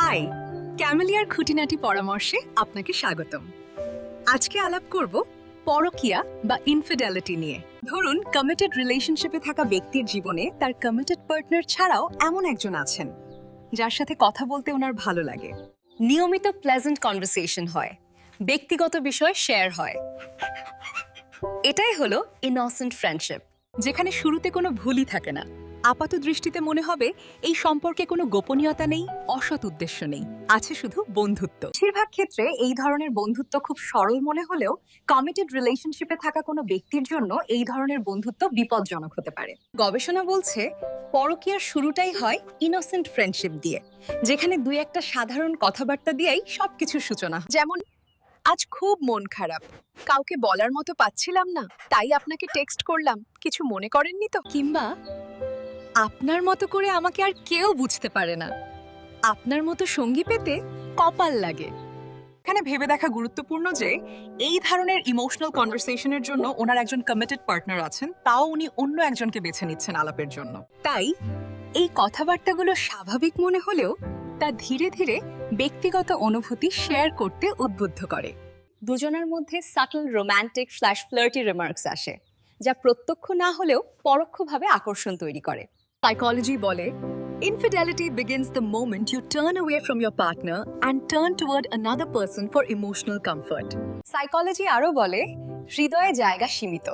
High, ক্যামেলিয়ার খুঁটিনাটি পরামর্শে আপনাকে স্বাগতম। আজকে আলাপ করব পরকিয়া বা ইনফিডেলিটি নিয়ে। ধরুন কমিটেড রিলেশনশিপে থাকা ব্যক্তির জীবনে তার কমিটেড পার্টনার ছাড়াও এমন একজন আছেন, যার সাথে কথা বলতে ওনার ভালো লাগে। নিয়মিত প্লেজেন্ট কনভারসেশন হয়, ব্যক্তিগত বিষয় শেয়ার হয়। এটাই হলো ইনসেন্ট ফ্রেন্ডশিপ যেখানে শুরুতে কোনো ভুলই থাকে না। আপাত দৃষ্টিতে মনে হবে, এই সম্পর্কে কোনো গোপনীয়তা নেই, অসৎ উদ্দেশ্য নেই, আছে শুধু বন্ধুত্ব। বেশিরভাগ ক্ষেত্রে এই ধরনের বন্ধুত্ব খুব সরল মনে হলেও কমিটেড রিলেশনশিপে থাকা কোনো ব্যক্তির জন্য এই ধরনের বন্ধুত্ব বিপজ্জনক হতে পারে। গবেষণা বলছে, পরকীয়ার শুরুটাই হয় ইনোসেন্ট ফ্রেন্ডশিপ দিয়ে, যেখানে দুই একটা সাধারণ কথাবার্তা দিয়েই সবকিছুর সূচনা যেমন, আজ খুব মন খারাপ, কাউকে বলার মতো পাচ্ছিলাম না, তাই আপনাকে টেক্সট করলাম, কিছু মনে করেননি তো? কিংবা আপনার মতো করে আমাকে আর কেউ বুঝতে পারে না। আপনার মতো সঙ্গী পেতে কপাল লাগে। এখানে ভেবে দেখা গুরুত্বপূর্ণ যে এই ধরনের ইমোশনাল কনভারসেশনের জন্য ওনার একজন কমিটেড পার্টনার আছেন তাও উনি অন্য একজনকে বেছে নিচ্ছেন আলাপের জন্য। তাই এই কথাবার্তাগুলো স্বাভাবিক মনে হলেও তা ধীরে ধীরে ব্যক্তিগত অনুভূতি শেয়ার করতে উদ্বুদ্ধ করে। দুজনের মধ্যে subtle romantic flash flirty remarks আসে যা প্রত্যক্ষ না হলেও পরোক্ষভাবে আকর্ষণ তৈরি করে। সাইকোলজি বলে Infidelity begins the moment you turn away from your partner and turn toward another person for emotional comfort. Psychology আরও বলে, হৃদয়ে জায়গা সীমিত।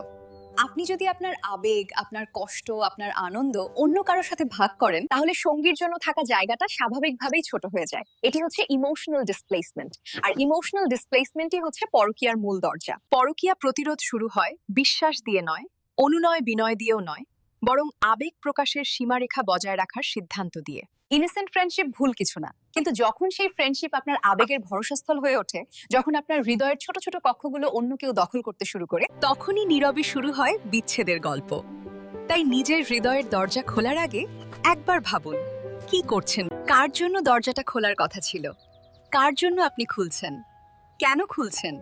আপনি যদি আপনার আবেগ, আপনার কষ্ট, আপনার আনন্দ অন্য কারোর সাথে ভাগ করেন, তাহলে সঙ্গীর জন্য থাকা জায়গাটা স্বাভাবিকভাবেই ছোট হয়ে যায়। এটি হচ্ছে ইমোশনাল ডিসপ্লেসমেন্ট আর ইমোশনাল ডিসপ্লেসমেন্টই হচ্ছে পরকীয়ার মূল দরজা। পরকীয়া প্রতিরোধ শুরু হয় বিশ্বাস দিয়ে নয় অনুনয় বিনয় দিয়েও নয়। বরং আবেগ প্রকাশের সীমারেখা বজায় রাখার সিদ্ধান্ত দিয়ে। ইনিসেন্ট ফ্রেন্ডশিপ ভুল কিছু না। কিন্তু যখন সেই ফ্রেন্ডশিপ আপনার আবেগের ভরসাস্থল হয়ে ওঠে, যখন আপনার হৃদয়ের ছোট ছোট কক্ষগুলো অন্য কেউ দখল করতে শুরু করে, তখনই নীরবে শুরু হয় বিচ্ছেদের গল্প। তাই নিজের হৃদয়ের দরজা খোলার আগে একবার ভাবুন, কি করছেন? কার জন্য দরজাটা খোলার কথা ছিল? কার জন্য আপনি খুলছেন? কেন খুলছেন?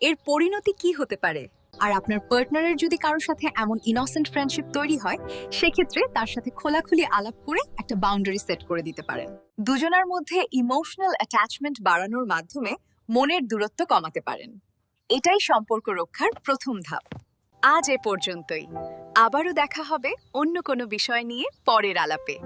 এর পরিণতি কি হতে পারে? আর আপনার পার্টনারের যদি কারোর সাথে এমন ইনোসেন্ট ফ্রেন্ডশিপ তৈরি হয়, সেক্ষেত্রে তার সাথে খোলাখুলি আলাপ করে একটা বাউন্ডারি সেট করে দিতে পারেন। দুজনের মধ্যে ইমোশনাল অ্যাটাচমেন্ট বাড়ানোর মাধ্যমে মনের দূরত্ব কমাতে পারেন। এটাই সম্পর্ক রক্ষার প্রথম ধাপ। আজ এ পর্যন্তই। আবারও দেখা হবে অন্য কোনো বিষয় নিয়ে পরের আলাপে।